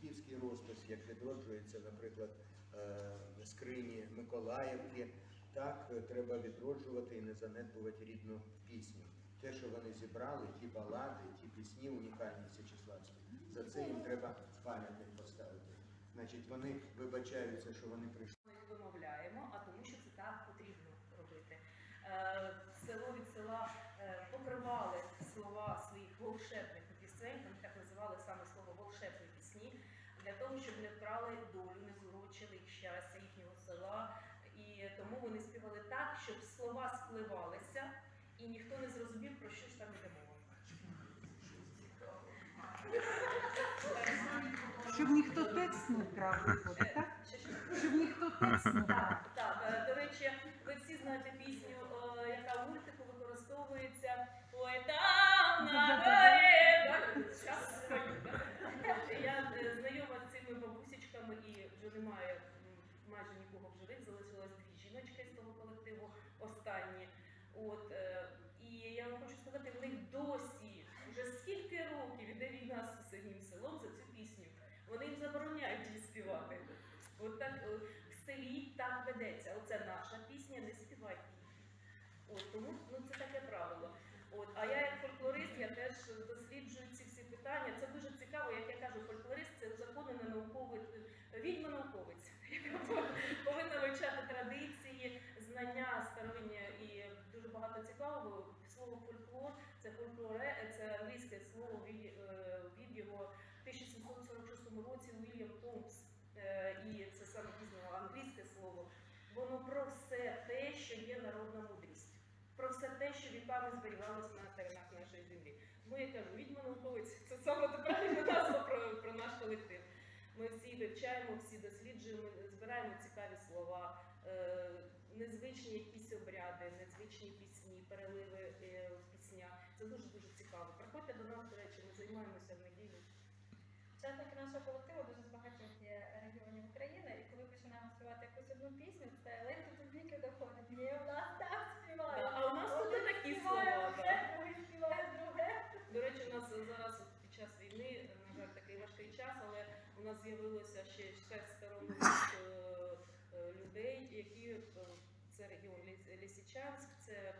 батьківський розпис, як відроджується, наприклад, е, скрині Миколаївки. Так е, треба відроджувати і не занедбувати рідну пісню. Те, що вони зібрали, ті балади, ті пісні унікальні Січеславські, за це їм треба пам'ятник поставити. Значить, вони вибачаються, що вони прийшли. Ми їх вимовляємо, а тому що це так потрібно робити. Е, Село від села покривали слова своїх волшебних пісень, вони так називали саме слово волшебні пісні, для того, щоб не вкрали долю, не зурочили їх щастя їхнього села. І тому вони співали так, щоб слова спливалися, і ніхто не зрозумів, про що ж там іде мова. Щоб ніхто текст не вкрав, так? Щоб ніхто текст не вкрав. Так, так. Е, До речі, жіночки з того колективу останні. От, е, і я вам хочу сказати, в них досі, вже скільки років іде війна з сусіднім селом за цю пісню. Вони їм забороняють її співати. От так е, в селі так ведеться. Оце наша пісня, не співайте її. Тому ну, це таке правило. От, а я як фольклорист, я теж досліджую ці всі питання. Це дуже цікаво, як я кажу, фольклорист це узаконений науковий відьма науковець, яка повинна вивчати традиції, знання старовинні і дуже багато цікавого. Слово фольклор це фольклоре, це англійське слово від, е, його 1746 році Уільям Томпс. Е, і це саме пізно англійське слово. Воно про все те, що є народна мудрість, про все те, що віками зберігалося на теренах нашої землі. Тому я кажу, відьма науковець це саме правильна назва про, про наш колектив. Ми всі вивчаємо, всі досліджуємо, збираємо цікаві слова, е, незвичні якісь обряди, незвичні пісні, переливи в. Це дуже дуже цікаво. Приходьте до нас, до речі, ми займаємося в неділю. Учасники нашого колективу дуже з багатьох є регіонів України, і коли починаємо співати якусь одну пісню, це ледь до віки доходить. Ні, у нас так співають. А у нас тут такі співає слова, другий співає друге. До речі, у нас зараз під час війни, на жаль, такий важкий час, але у нас з'явилося ще шестеро нових е, е, людей, які е, це регіон Ліс- Лісичанськ, це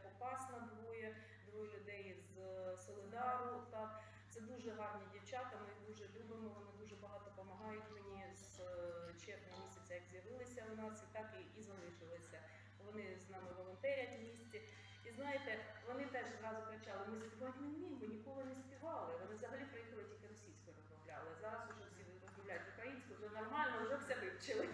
дуже гарні дівчата, ми їх дуже любимо, вони дуже багато допомагають мені з е, червня місяця, як з'явилися у нас, і так і, і залишилися. Вони з нами волонтерять в місті. І знаєте, вони теж зразу кричали, ми співати не вміємо, ніколи не співали. Вони взагалі приїхали тільки російською розмовляли. Зараз вже всі розмовляють українською, вже нормально, вже все вивчили.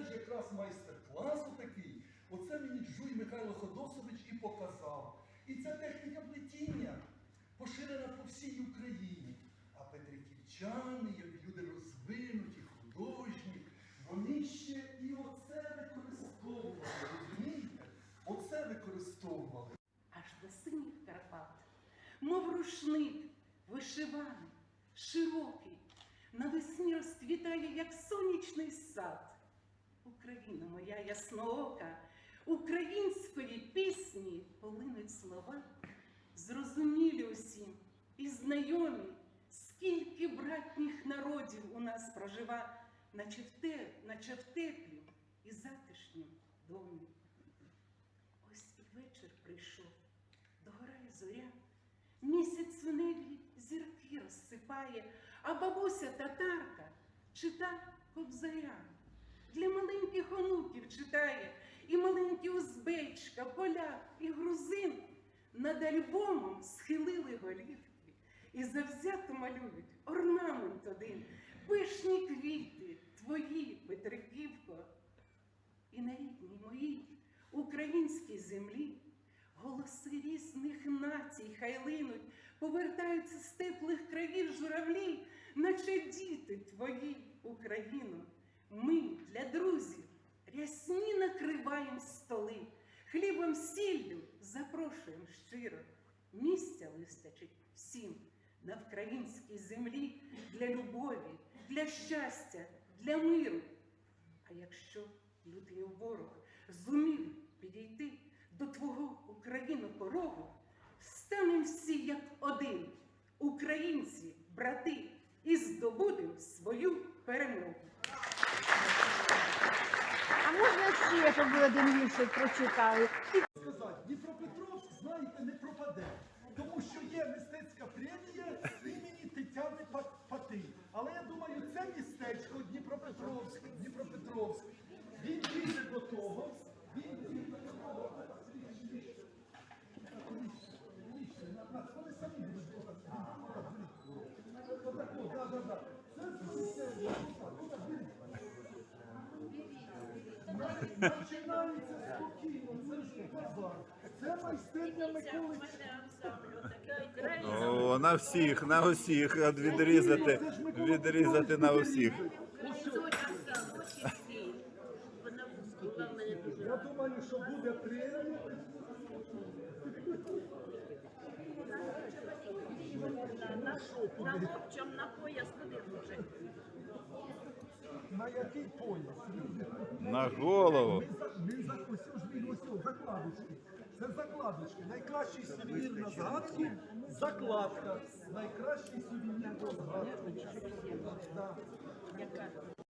Оце, ж якраз майстер-клас такий. Оце мені Жуй Михайло Ходосович і показав. І ця техніка плетіння поширена по всій Україні. А петриківчани, як люди розвинуті, художні, вони ще і оце використовували. Розумієте? Оце використовували. Аж до синіх Карпат, мов рушник, вишиваний, широкий, навесні розквітає, як сонячний сад. Україна моя ясноока, української пісні полинуть слова, зрозумілі усім і знайомі, скільки братніх народів у нас прожива, наче в, те, наче в теплім і затишнім домі. Ось і вечір прийшов, догорає зоря, місяць в небі зірки розсипає, а бабуся татарка чита кобзаря. Для маленьких онуків читає, і маленький узбечка, поляк і грузин над альбомом схилили голівки і завзято малюють орнамент один, пишні квіти, твої, Петриківко, і на рідній моїй українській землі голоси різних націй хай линуть, повертаються з теплих країв журавлі, наче діти твої, Україно. Ми для друзів рясні накриваємо столи, хлібом сіллю запрошуємо щиро. Місця вистачить всім на вкраїнській землі для любові, для щастя, для миру. А якщо лютий ворог зумів підійти до твого Україну порогу, станем всі як один, українці, брати, і здобудем свою перемогу. А можна ще, щоб ви один віршик прочитали? сказати, Дніпропетровськ, знаєте, не пропаде. Тому що є мистецька премія імені Тетяни Пати. Але я думаю, це містечко Дніпропетровськ, Дніпропетровськ, він дійде до того. Він дійде до того. На- на- Вони самі будуть отак. Отако, да, да, да. Це це- отак, отак, Починається спокійно, це ж не базар. Це майстерня Миколи. О, на всіх, на усіх, відрізати, відрізати на усіх. Я думаю, що буде премія. На хлопчам на пояс куди? На який пояс? На голову. Ми за, ось ж він ось закладочки. Це закладочки. Найкращий сувенір на згадку закладка. Найкращий сувенір на згадку.